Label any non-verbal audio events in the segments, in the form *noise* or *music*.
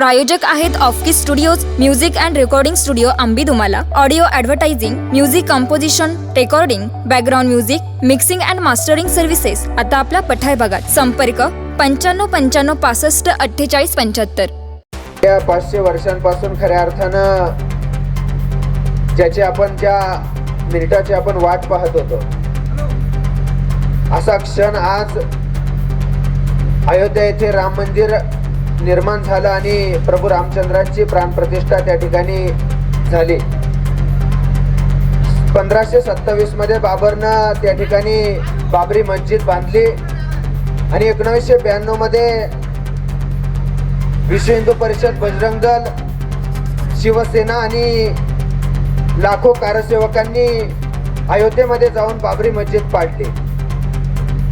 प्रायोजक आहेत ऑफकी studios music and recording studio Ambi Dumala. Audio advertising music composition recording background music mixing and mastering services आता आपल्या पठाय भागात संपर्क पंच्याण्णव पंच्याण्णव पासष्ट अठ्ठेचाळीस पंच्याहत्तर. या पाचशे वर्षांपासून खऱ्या अर्थानं ज्याची आपण ज्या मिनिटाची आपण वाट पाहत होतो. असा क्षण आज अयोध्या येथे राम मंदिर निर्माण झालं आणि प्रभू रामचंद्रांची प्राणप्रतिष्ठा त्या ठिकाणी झाली. पंधराशे सत्तावीसमध्ये बाबरनं त्या ठिकाणी बाबरी मस्जिद बांधली आणि एकोणीसशे ब्याण्णवमध्ये विश्व हिंदू परिषद बजरंग दल शिवसेना आणि लाखो कारसेवकांनी अयोध्येमध्ये जाऊन बाबरी मस्जिद पाडली.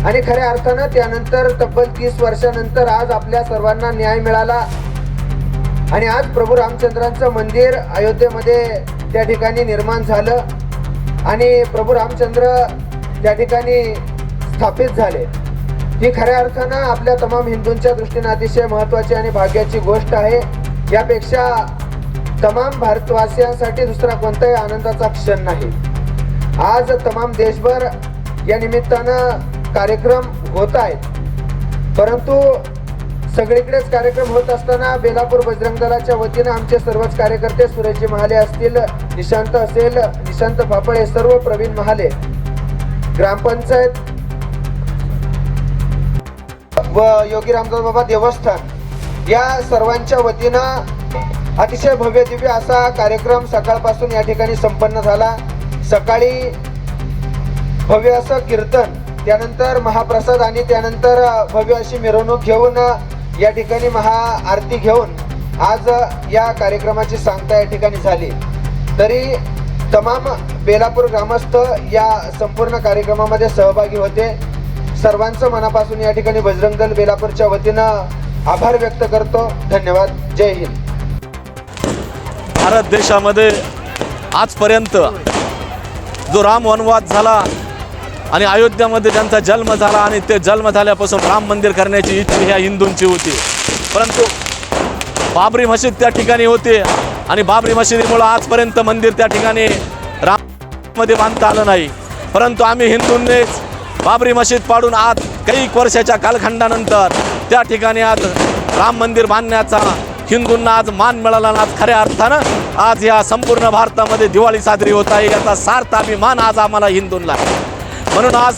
आणि खऱ्या अर्थानं त्यानंतर तब्बल तीस वर्षानंतर आज आपल्या सर्वांना न्याय मिळाला. आणि आज प्रभू रामचंद्रांचं मंदिर अयोध्येमध्ये त्या ठिकाणी निर्माण झालं. आणि प्रभू रामचंद्र त्या ठिकाणी स्थापित झाले. ही खऱ्या अर्थानं आपल्या तमाम हिंदूंच्या दृष्टीने अतिशय महत्त्वाची आणि भाग्याची गोष्ट आहे. यापेक्षा तमाम भारतवासियांसाठी दुसरा कोणताही आनंदाचा क्षण नाही. आज तमाम देशभर या निमित्तानं कार्यक्रम होत आहेत. परंतु सगळीकडेच कार्यक्रम होत असताना बेलापूर बजरंग दलाच्या वतीनं आमचे सर्वच कार्यकर्ते सुरेशजी महाले असतील निशांत असेल निशांत फापळ हे सर्व प्रवीण महाले. ग्रामपंचायत व योगी रामदास बाबा देवस्थान या सर्वांच्या वतीनं अतिशय भव्य दिव्य असा कार्यक्रम सकाळपासून या ठिकाणी संपन्न झाला. सकाळी भव्य असं कीर्तन त्यानंतर महाप्रसाद आणि त्यानंतर भव्य अशी मिरवणूक घेऊन या ठिकाणी महाआरती घेऊन आज या कार्यक्रमाची सांगता या ठिकाणी झाली. तरी तमाम बेलापूर ग्रामस्थ या संपूर्ण कार्यक्रमामध्ये सहभागी होते. सर्वांचं मनापासून या ठिकाणी बजरंग दल बेलापूरच्या वतीनं आभार व्यक्त करतो. धन्यवाद. जय हिंद. भारत देशामध्ये आजपर्यंत जो राम वनवाद झाला आणि अयोध्यामध्ये त्यांचा जन्म झाला आणि ते जन्म झाल्यापासून राम मंदिर करण्याची इच्छा ह्या हिंदूंची होती. परंतु बाबरी मशीद त्या ठिकाणी होते आणि बाबरी मशिदीमुळं आजपर्यंत मंदिर त्या ठिकाणी राममध्ये बांधता आलं नाही. परंतु आम्ही हिंदूंनीच बाबरी मशीद पाडून आज काही वर्षाच्या कालखंडानंतर त्या ठिकाणी आज राम मंदिर बांधण्याचा हिंदूंना आज मान मिळाला ना आज खऱ्या अर्थानं आज या संपूर्ण भारतामध्ये दिवाळी साजरी होत आहे. याचा सार्थ अभिमान आज आम्हाला हिंदूंना. आहे. म्हणून आज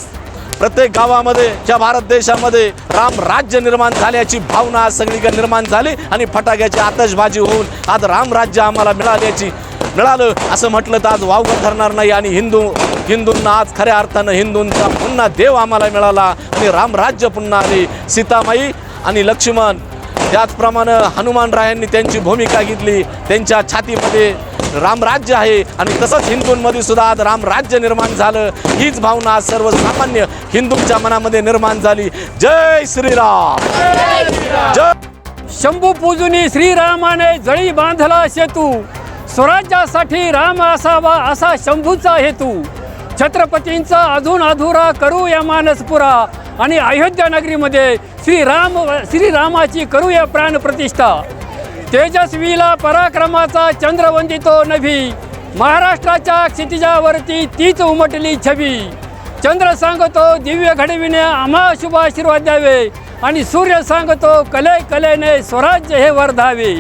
प्रत्येक गावामध्ये ज्या भारत देशामध्ये राम राज्य निर्माण झाल्याची भावना आज सगळीकडे निर्माण झाली आणि फटाक्याची आतषबाजी होऊन आज राम राज्य आम्हाला मिळाल्याची मिळालं असं म्हटलं तर आज वावगं ठरणार नाही आणि हिंदू हिंदूंना आज खऱ्या अर्थानं हिंदूंचा पुन्हा देव आम्हाला मिळाला आणि रामराज्य पुन्हा आले. सीतामाई आणि लक्ष्मण त्याचप्रमाणे हनुमानरायांनी त्यांची भूमिका घेतली. त्यांच्या छातीमध्ये रामराज्य आहे आणि तसंच हिंदूंमध्ये सुद्धा आज रामराज्य निर्माण झालं. हीच भावना आज सर्वसामान्य हिंदूंच्या मनामध्ये निर्माण झाली. जय श्रीराम! जय शंभू पूजुनी श्रीरामाने जळी बांधला सेतू स्वराज्यासाठी राम असावा असा शंभूचा हेतू. छत्रपतींचा अजून अधुरा करूया या मानसपुरा आणि अयोध्या नगरीमध्ये श्रीराम श्रीरामाची करूया प्राणप्रतिष्ठा तेजस्वीला पराक्रमाचा चंद्रवंदितो नभी. महाराष्ट्राच्या क्षितिजावरती तीच उमटली छवी चंद्र सांगतो दिव्य घडविणे आम्हा शुभ आशीर्वाद द्यावे. आणि सूर्य सांगतो कले कलेने स्वराज्य हे वर्धावे.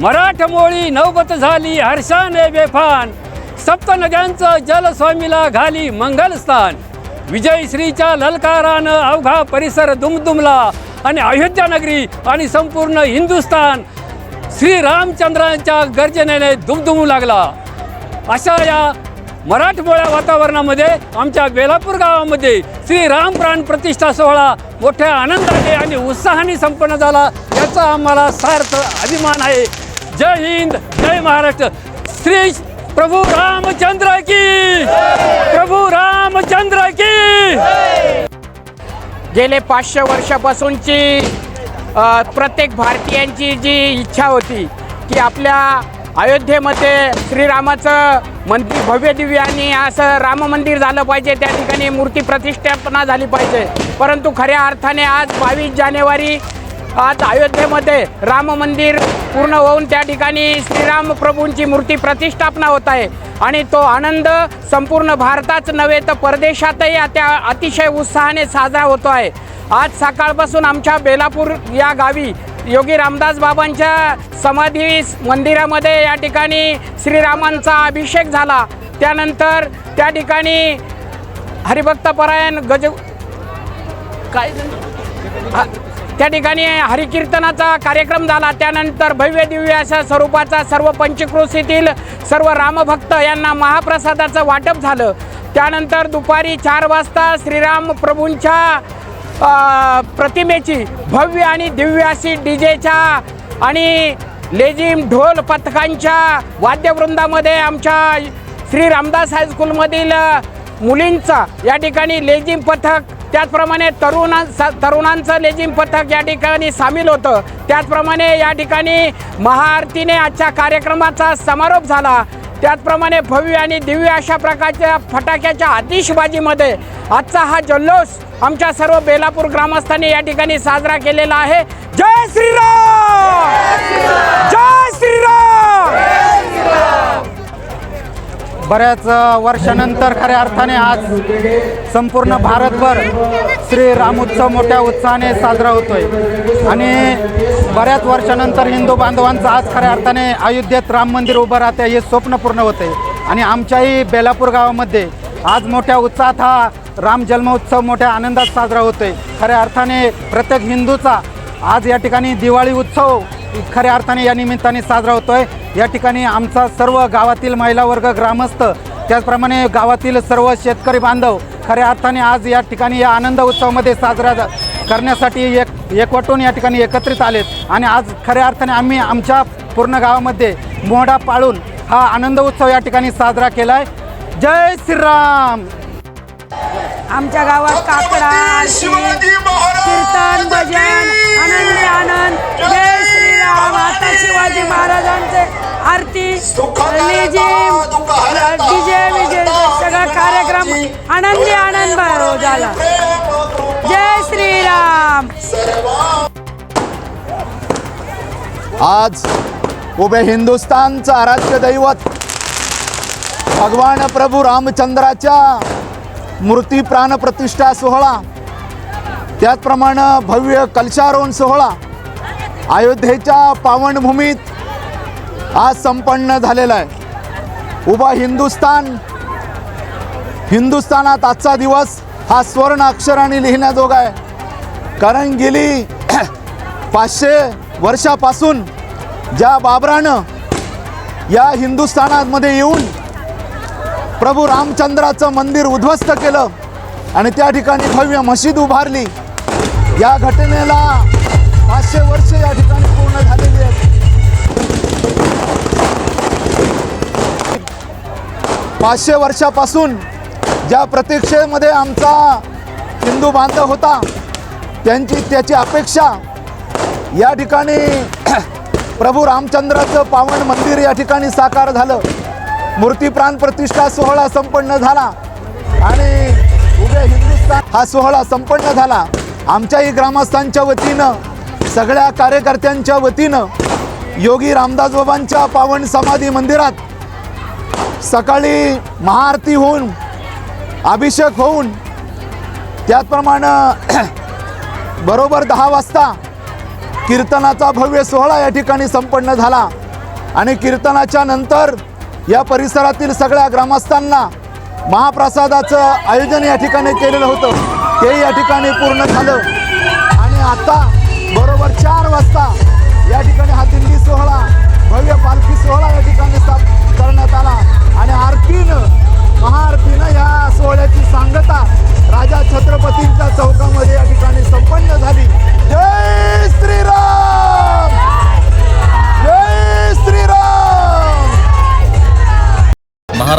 मराठमोळी नौबत झाली हर्षाने बेफान. सप्त नद्यांचं जलस्वामीला घाली मंगलस्थान. विजय श्रीच्या ललकारानं अवघा परिसर दुमदुमला आणि अयोध्या नगरी आणि संपूर्ण हिंदुस्थान श्रीरामचंद्रांच्या गर्जनेने दुमदुमू लागला. अशा या मराठमोळ्या वातावरणामध्ये आमच्या बेलापूर गावामध्ये श्रीराम प्राण प्रतिष्ठा सोहळा मोठ्या आनंदाने आणि उत्साहाने संपन्न झाला याचा आम्हाला सार्थ अभिमान आहे. जय हिंद जय महाराष्ट्र. श्री प्रभू रामचंद्र की। प्रभू रामचंद्र की। गेले पाचशे वर्षापासूनची प्रत्येक भारतीयांची जी इच्छा होती की आपल्या अयोध्येमध्ये श्रीरामाचं मंदिर भव्य दिव्य आणि असं राम मंदिर झालं पाहिजे त्या ठिकाणी मूर्ती प्रतिष्ठापना झाली पाहिजे. परंतु खऱ्या अर्थाने आज बावीस जानेवारी आज अयोध्येमध्ये राम मंदिर पूर्ण होऊन त्या ठिकाणी श्रीराम प्रभूंची मूर्ती प्रतिष्ठापना होत आहे. आणि तो आनंद संपूर्ण भारताच नव्हे तर परदेशातही त्या अतिशय उत्साहाने साजरा होतो आहे. आज सकाळपासून आमच्या बेलापूर या गावी योगी रामदास बाबांच्या समाधी मंदिरामध्ये या ठिकाणी श्रीरामांचा अभिषेक झाला. त्यानंतर त्या ठिकाणी हरिभक्तपरायण गज काय? हा, त्या ठिकाणी हरिकीर्तनाचा कार्यक्रम झाला. त्यानंतर भव्य दिव्य अशा स्वरूपाचा सर्व पंचक्रोशीतील सर्व रामभक्त यांना महाप्रसादाचं वाटप झालं. त्यानंतर दुपारी चार वाजता श्रीराम प्रभूंच्या प्रतिमेची भव्य आणि दिव्य अशी डीजेच्या आणि लेझिम ढोल पथकांच्या वाद्यवृंदामध्ये आमच्या श्री रामदास हायस्कूलमधील मुलींचा या ठिकाणी लेझिम पथक त्याचप्रमाणे तरुणा स- तरुणांचं लेझिम पथक या ठिकाणी सामील होतं. त्याचप्रमाणे या ठिकाणी महाआरतीने आजच्या कार्यक्रमाचा समारोप झाला. त्याचप्रमाणे भव्य आणि दिव्य अशा प्रकारच्या फटाक्याच्या आतिषबाजीमध्ये आजचा हा जल्लोष आमच्या सर्व बेलापूर ग्रामस्थांनी या ठिकाणी साजरा केलेला आहे. जय श्रीराम! जय श्रीराम! बऱ्याच वर्षानंतर खऱ्या अर्थाने आज संपूर्ण भारतभर श्री रामोत्सव मोठ्या उत्साहाने साजरा होतोय. आणि बऱ्याच वर्षानंतर हिंदू बांधवांचं आज खऱ्या अर्थाने अयोध्येत राम मंदिर उभं राहते हे स्वप्न पूर्ण होते आणि आमच्याही बेलापूर गावामध्ये आज मोठ्या उत्साहात हा राम जन्मोत्सव मोठ्या आनंदात साजरा होतोय. खऱ्या अर्थाने प्रत्येक हिंदूचा आज या ठिकाणी दिवाळी उत्सव खऱ्या अर्थाने या निमित्ताने साजरा होतोय. या ठिकाणी आमचा सर्व गावातील महिला वर्ग ग्रामस्थ त्याचप्रमाणे गावातील सर्व शेतकरी बांधव खऱ्या अर्थाने आज या ठिकाणी या आनंद उत्सवामध्ये साजरा करण्यासाठी एक एकवटून या ठिकाणी एकत्रित आलेत. आणि आज खऱ्या अर्थाने आम्ही आमच्या पूर्ण गावामध्ये मोहडा पाळून हा आनंद उत्सव या ठिकाणी साजरा केला आहे जय श्रीराम! आमच्या गावात काकडा आरती, कीर्तन भजन आनंदी आनंद. जय श्रीराम. आता शिवाजी महाराजांचे आरती. डीजे विजे सगळा कार्यक्रम. आनंदी आनंद झाला. जय श्रीराम. आज उभे हिंदुस्थानचं आराध्य दैवत भगवान प्रभू रामचंद्राच्या मूर्ती प्राणप्रतिष्ठा सोहळा त्याचप्रमाणे भव्य कलशारोहण सोहळा अयोध्येच्या पावनभूमीत आज संपन्न झालेला आहे. उभा हिंदुस्थान हिंदुस्थानात आजचा दिवस हा स्वर्ण अक्षराने लिहिण्याजोगा आहे. कारण गेली *clears throat* पाचशे वर्षापासून ज्या बाबरानं या हिंदुस्थानामध्ये येऊन प्रभू रामचंद्राचं मंदिर उद्ध्वस्त केलं आणि त्या ठिकाणी भव्य मशीद उभारली या घटनेला पाचशे वर्ष या ठिकाणी पूर्ण झालेली आहेत. पाचशे वर्षापासून ज्या प्रतीक्षेमध्ये आमचा हिंदू बांधव होता त्यांची त्याची अपेक्षा या ठिकाणी *clears throat* प्रभू रामचंद्राचं पावन मंदिर या ठिकाणी साकार झालं. मूर्ती प्राण प्रतिष्ठा सोहळा संपन्न झाला. आणि उभे हिंदुस्थान हा सोहळा संपन्न झाला. आमच्याही ग्रामस्थांच्या वतीनं सगळ्या कार्यकर्त्यांच्या वतीनं योगी रामदास बाबांच्या पावन समाधी मंदिरात सकाळी महाआरती होऊन अभिषेक होऊन त्याचप्रमाणे *clears throat* बरोबर दहा वाजता कीर्तनाचा भव्य सोहळा या ठिकाणी संपन्न झाला. आणि कीर्तनाच्या नंतर या परिसरातील सगळ्या ग्रामस्थांना महाप्रसादाचं आयोजन या ठिकाणी केलेलं होतं. ते या ठिकाणी पूर्ण झालं. आणि आता बरोबर चार वाजता या ठिकाणी हा दिल्ली सोहळा भव्य पालखी सोहळा या ठिकाणी स्थाप करण्यात आला. आणि आरतीनं महाआरतीनं या